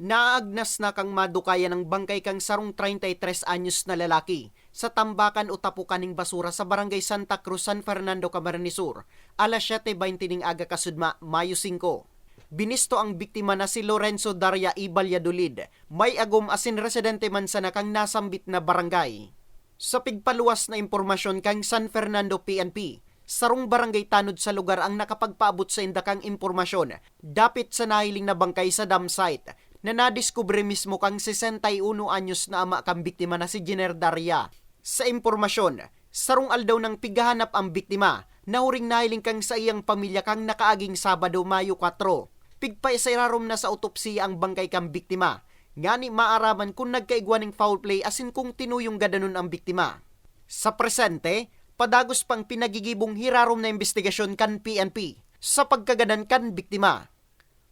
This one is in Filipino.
Naagnas na kang madukaya ng bangkay kang sarong 33 anyos na lalaki sa tambakan o tapukaning basura sa barangay Santa Cruz, San Fernando, Camarines Sur, alas 7.20 ning aga kasudma, Mayo 5. Binisto ang biktima na si Lorenzo Daria Ibalyadolid, may agom asin residente man sa nakang nasambit na barangay. Sa pigpaluwas na impormasyon kang San Fernando PNP, sarong barangay tanod sa lugar ang nakapagpaabot sa indakang impormasyon. Dapit sa nahiling na bangkay sa dam site na nadiskubre mismo kang 61 anyos na ama kang biktima na si Jenner Daria. Sa impormasyon, sarong aldaw ng pigahanap ang biktima na huring nahiling kang sa iyang pamilya kang nakaaging Sabado, Mayo 4. Pigpay sa irarom na sa autopsya ang bangkay kang biktima. Ngani maaraman kung nagkaigwaning foul play asin kung tinuyong gadanon ang biktima. Sa presente, padagos pang pinagigibong hirarom na investigasyon kan PNP sa pagkaganan kan biktima.